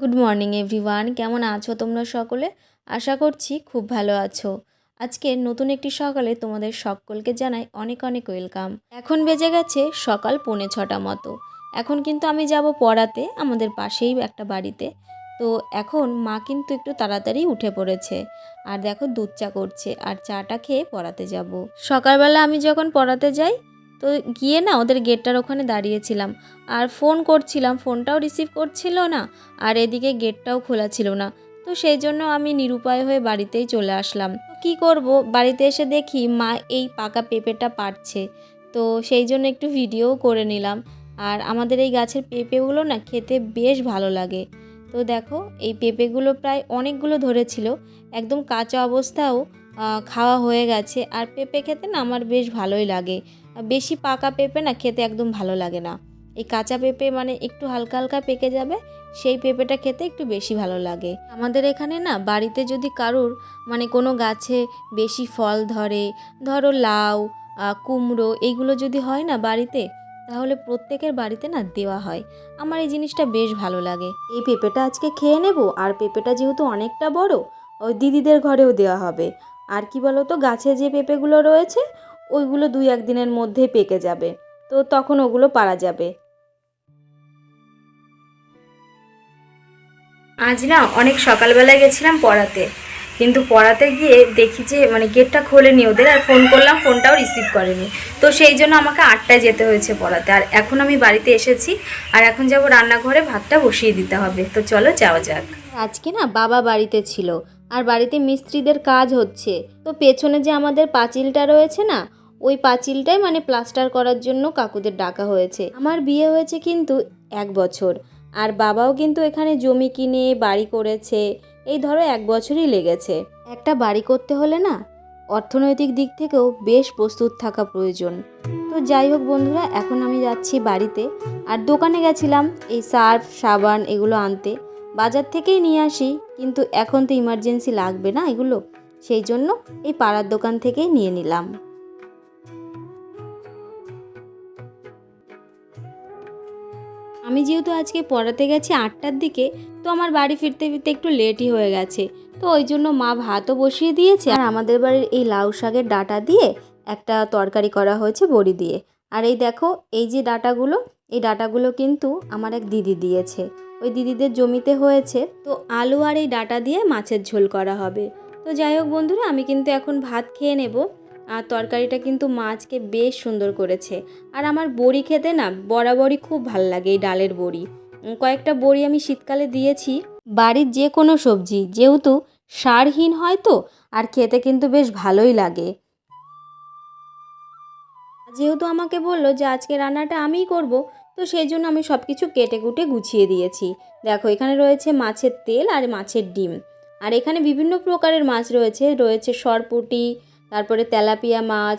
Good morning everyone কেমন আছো তোমরা সকলে? আশা করছি খুব ভালো আছো। আজকে নতুন একটি সকালে তোমাদের সকলকে জানাই অনেক অনেক ওয়েলকাম এখন বেজে গেছে সকাল পৌনে ছটা মতো। এখন কিন্তু আমি যাব পড়াতে, আমাদের পাশেই একটা বাড়িতে। তো এখন মা কিন্তু একটু তাড়াতাড়ি উঠে পড়েছে। আর দেখো দুধ চা করছে, আর চাটা খেয়ে পড়াতে যাব। সকালবেলা আমি যখন পড়াতে যাই তো গিয়ে না ওদের গেটটার ওখানে দাঁড়িয়েছিলাম। আর ফোন করছিলাম ফোনটাও রিসিভ করছিল না, আর এদিকে গেটটাও খোলা ছিল না। তো সেই জন্য আমি নিরুপায় হয়ে বাড়িতেই চলে আসলাম। কি করব? বাড়িতে এসে দেখি মা এই পাকা পেঁপেটা পাড়ছে। তো সেই জন্য একটু ভিডিওও করে নিলাম। আর আমাদের এই গাছের পেঁপেগুলো না খেতে বেশ ভালো লাগে। তো দেখো, এই পেঁপেগুলো প্রায় অনেকগুলো ধরেছিল। একদম কাঁচা অবস্থাও খাওয়া হয়ে গেছে। আর পেঁপে খেতে না আমার বেশ ভালোই লাগে। বেশি পাকা পেঁপে না খেতে একদম ভালো লাগে না। এই কাঁচা পেঁপে মানে একটু হালকা হালকা পেকে যাবে, সেই পেঁপেটা খেতে একটু বেশি ভালো লাগে। আমাদের এখানে না বাড়িতে যদি কারুর মানে কোনো গাছে বেশি ফল ধরে, ধরো লাউ কুমড়ো এইগুলো যদি হয় না বাড়িতে, তাহলে প্রত্যেকের বাড়িতে না দেওয়া হয়। আমার এই জিনিসটা বেশ ভালো লাগে। এই পেঁপেটা আজকে খেয়ে নেব, আর পেঁপেটা যেহেতু অনেকটা বড়, ওই দিদিদের ঘরেও দেওয়া হবে। আর কি বলো তো গাছে যে পেঁপেগুলো রয়েছে ওইগুলো দুই একদিনের মধ্যেই পেকে যাবে। তো তখন ওগুলো পারা যাবে। আজ না অনেক সকালবেলায় গেছিলাম পড়াতে। কিন্তু পড়াতে গিয়ে দেখি যে মানে গেটটা খোলেনি ওদের আর ফোন করলাম ফোনটাও রিসিভ করেনি। তো সেই জন্য আমাকে আটটায় যেতে হয়েছে পড়াতে। আর এখন আমি বাড়িতে এসেছি আর এখন যাব রান্নাঘরে ভাতটা বসিয়ে দিতে হবে। তো চলো যাওয়া যাক। আজকে না বাবা বাড়িতে ছিল আর বাড়িতে মিস্ত্রিদের কাজ হচ্ছে। তো পেছনে যে আমাদের পাঁচিলটা রয়েছে না ওই পাঁচিলটাই মানে প্লাস্টার করার জন্য কাকুদের ডাকা হয়েছে। আমার বিয়ে হয়েছে কিন্তু এক বছর। আর বাবাও কিন্তু এখানে জমি কিনে, বাড়ি করেছে। এই ধরো এক বছরই লেগেছে। একটা বাড়ি করতে হলে না অর্থনৈতিক দিক থেকেও বেশ প্রস্তুত থাকা প্রয়োজন। তো যাই হোক বন্ধুরা, এখন আমি যাচ্ছি বাড়িতে। আর দোকানে গেছিলাম এই সার্ফ, সাবান এগুলো আনতে। বাজার থেকেই নিয়ে আসি, কিন্তু এখন তো ইমার্জেন্সি লাগবে না এগুলো। সেই জন্য এই পাড়ার দোকান থেকেই নিয়ে নিলাম। আমি যেহেতু আজকে পড়াতে গেছি আটটার দিকে, তো আমার বাড়ি ফিরতে ফিরতে একটু লেটই হয়ে গেছে। তো ওই জন্য মা ভাতও বসিয়ে দিয়েছে আর আমাদের বাড়ির এই লাউ শাকের ডাটা দিয়ে একটা তরকারি করা হয়েছে বড়ি দিয়ে। আর এই দেখো, এই যে ডাটাগুলো, এই ডাটাগুলো কিন্তু আমার এক দিদি দিয়েছে। ওই দিদিদের জমিতে হয়েছে, তো আলু আর এই ডাটা দিয়ে মাছের ঝোল করা হবে। তো যাই হোক বন্ধুরা, আমি কিন্তু এখন ভাত খেয়ে নেব। আর তরকারিটা কিন্তু মাছকে বেশ সুন্দর করেছে। আর আমার বড়ি খেতে না বরাবরই খুব ভালো লাগে এই ডালের বড়ি। কয়েকটা বড়ি আমি শীতকালে দিয়েছি। বাড়ির যে কোনো সবজি, যেহেতু সারহীন হয় তো, আর খেতে কিন্তু বেশ ভালোই লাগে। যেহেতু আমাকে বলল যে আজকে রান্নাটা আমিই করব, তো সেই জন্য আমি সব কিছু কেটে কুটে গুছিয়ে দিয়েছি। দেখো, এখানে রয়েছে মাছের তেল আর মাছের ডিম। আর এখানে বিভিন্ন প্রকারের মাছ রয়েছে রয়েছে সরপুটি তারপরে তেলাপিয়া মাছ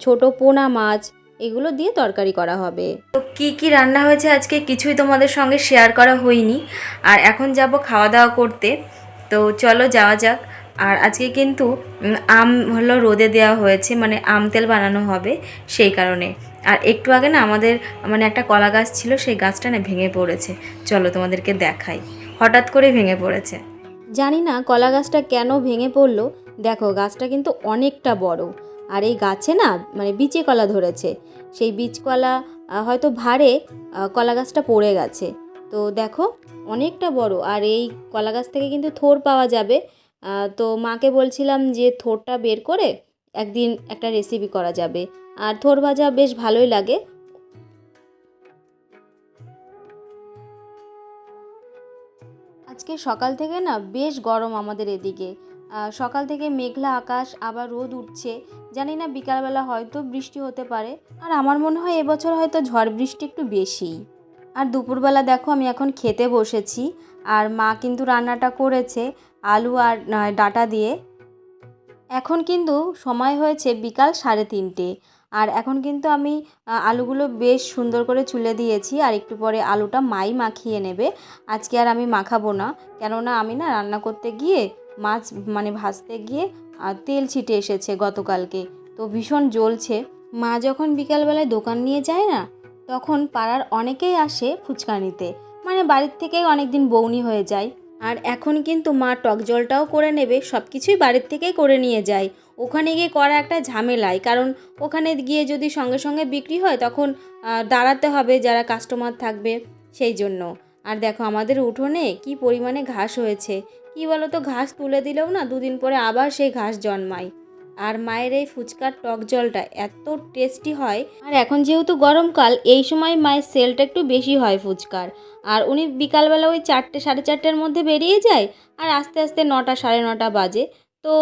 ছোট পোনা মাছ এগুলো দিয়ে তরকারি করা হবে। তো কি কি রান্না হয়েছে আজকে কিছুই তোমাদের সঙ্গে শেয়ার করা হয়নি। আর এখন যাব খাওয়া দাওয়া করতে। তো চলো যাওয়া যাক। আর আজকে কিন্তু আম হলো রোদে দেওয়া হয়েছে মানে আম তেল বানানো হবে সেই কারণে। আর একটু আগে না আমাদের মানে একটা কলা গাছ ছিল সেই গাছটা না ভেঙে পড়েছে। চলো তোমাদেরকে দেখাই। হঠাৎ করে ভেঙে পড়েছে। জানি না কলা গাছটা কেন ভেঙে পড়ল দেখো, গাছটা কিন্তু অনেকটা বড়। আর এই গাছে না মানে বিচে কলা ধরেছে। সেই বীজ কলা হয়তো ভারে কলা গাছটা পড়ে গেছে। তো দেখো, অনেকটা বড়। আর এই কলা গাছ থেকে কিন্তু থোর পাওয়া যাবে। তো মাকে বলছিলাম যে থোরটা বের করে একদিন একটা রেসিপি করা যাবে। আর থোর ভাজা বেশ ভালোই লাগে। আজকে সকাল থেকে না বেশ গরম আমাদের এদিকে। সকাল থেকে মেঘলা আকাশ, আবার রোদ উঠছে। জানি না, বিকালবেলা হয়তো বৃষ্টি হতে পারে। আর আমার মনে হয় এবছর হয়তো ঝড় বৃষ্টি একটু বেশিই আর দুপুরবেলা দেখো, আমি এখন খেতে বসেছি। আর মা কিন্তু রান্নাটা করেছে, আলু আর ডাটা দিয়ে। এখন কিন্তু সময় হয়েছে বিকাল সাড়ে তিনটে। আর এখন কিন্তু আমি আলুগুলো বেশ সুন্দর করে চুলে দিয়েছি। আর একটু পরে আলুটা মাই মাখিয়ে নেবে। আজকে আর আমি মাখাবো না। কেননা আমি না রান্না করতে গিয়ে মাছ মানে ভাজতে গিয়ে তেল ছিটে এসেছে গতকালকে। তো ভীষণ জ্বলছে। মা যখন বিকালবেলায় দোকান নিয়ে যায় না, তখন পাড়ার অনেকেই আসে ফুচকা নিতে। মানে বাড়ির থেকেই অনেক দিন বৌনি হয়ে যায়। আর এখন কিন্তু মা টক জলটাও করে নেবে সব কিছুই বাড়ির থেকেই করে নিয়ে যায়। ওখানে গিয়ে করা একটা ঝামেলায়, কারণ ওখানে গিয়ে যদি সঙ্গে সঙ্গে বিক্রি হয়, তখন দাঁড়াতে হবে যারা কাস্টমার থাকবে সেই জন্য। আর দেখো আমাদের উঠোনে কি পরিমাণে ঘাস হয়েছে। কি বলো তো ঘাস তুলে দিলেও না দুদিন পরে আবার সেই ঘাস জন্মায়। আর মায়ের এই ফুচকার টক জলটা এত টেস্টি হয়। আর এখন যেহেতু গরমকাল, এই সময় মায়ের সেলটা একটু বেশি হয় ফুচকার। আর উনি বিকালবেলা ওই চারটে, সাড়ে চারটের মধ্যে বেরিয়ে যায় আর আস্তে আস্তে নটা, সাড়ে নটা বাজে। তো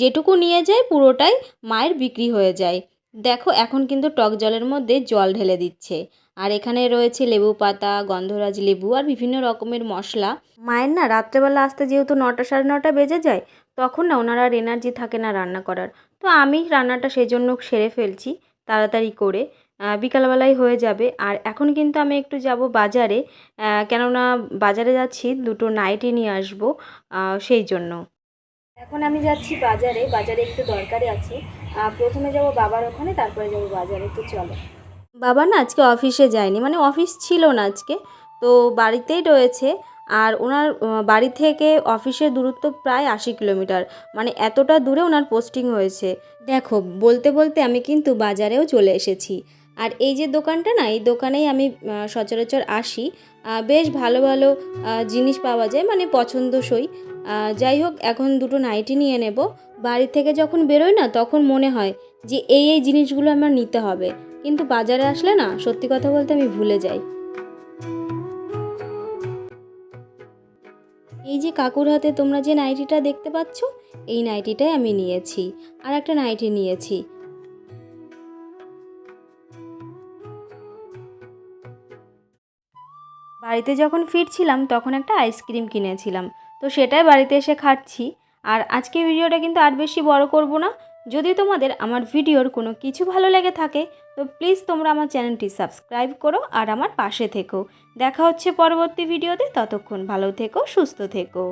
যেটুকু নিয়ে যায় পুরোটাই মায়ের বিক্রি হয়ে যায়। দেখো, এখন কিন্তু টক জলের মধ্যে জল ঢেলে দিচ্ছে। আর এখানে রয়েছে লেবু পাতা, গন্ধরাজ লেবু আর বিভিন্ন রকমের মশলা। মায়ের না, রাত্রেবেলা আসতে যেহেতু নটা সাড়ে নটা বেজে যায়, তখন না ওনার আর এনার্জি থাকে না রান্না করার। তো আমি রান্নাটা সেই জন্য সেরে ফেলছি, তাড়াতাড়ি করে। বিকালবেলায় হয়ে যাবে। আর এখন কিন্তু আমি একটু যাব বাজারে। কেননা বাজারে যাচ্ছি, দুটো নাইটি নিয়ে আসব সেই জন্য। এখন আমি যাচ্ছি বাজারে। বাজারে একটু দরকারি আছে। প্রথমে যাব বাবার ওখানে, তারপরে যাব বাজারে। তো চলো। বাবা না আজকে অফিসে যায়নি মানে অফিস ছিল না আজকে, তো বাড়িতেই রয়েছে। আর ওনার বাড়ি থেকে অফিসের দূরত্ব প্রায় আশি কিলোমিটার মানে এতটা দূরে ওনার পোস্টিং হয়েছে। দেখো, বলতে বলতে আমি কিন্তু বাজারেও চলে এসেছি। আর এই যে দোকানটা না, এই দোকানেই আমি সচরাচর আসি। বেশ ভালো ভালো জিনিস পাওয়া যায় মানে পছন্দসই। যাই হোক, এখন দুটো নাইটি নিয়ে নেব। বাড়ি থেকে যখন বেরোই না, তখন মনে হয় যে এই এই জিনিসগুলো আমার নিতে হবে। কিন্তু বাজারে আসলে না, সত্যি কথা বলতে আমি ভুলে যাই। এই যে কাকুর হাতে তোমরা যে নাইটিটা দেখতে পাচ্ছ, এই নাইটিটাই আমি নিয়েছি। আর একটা নাইটি নিয়েছি। বাড়িতে যখন ফিরছিলাম, তখন একটা আইসক্রিম কিনেছিলাম। তো সেটাই বাড়িতে এসে খাচ্ছি। আর আজকে ভিডিওটা কিন্তু আর বেশি বড় করব না। যদি তোমাদের আমার ভিডিওর কোনো কিছু ভালো লেগে থাকে, তো প্লিজ তোমরা আমার চ্যানেলটি সাবস্ক্রাইব করো আর আমার পাশে থেকো। দেখা হচ্ছে পরবর্তী ভিডিওতে। ততক্ষণ ভালো থেকো, সুস্থ থেকো।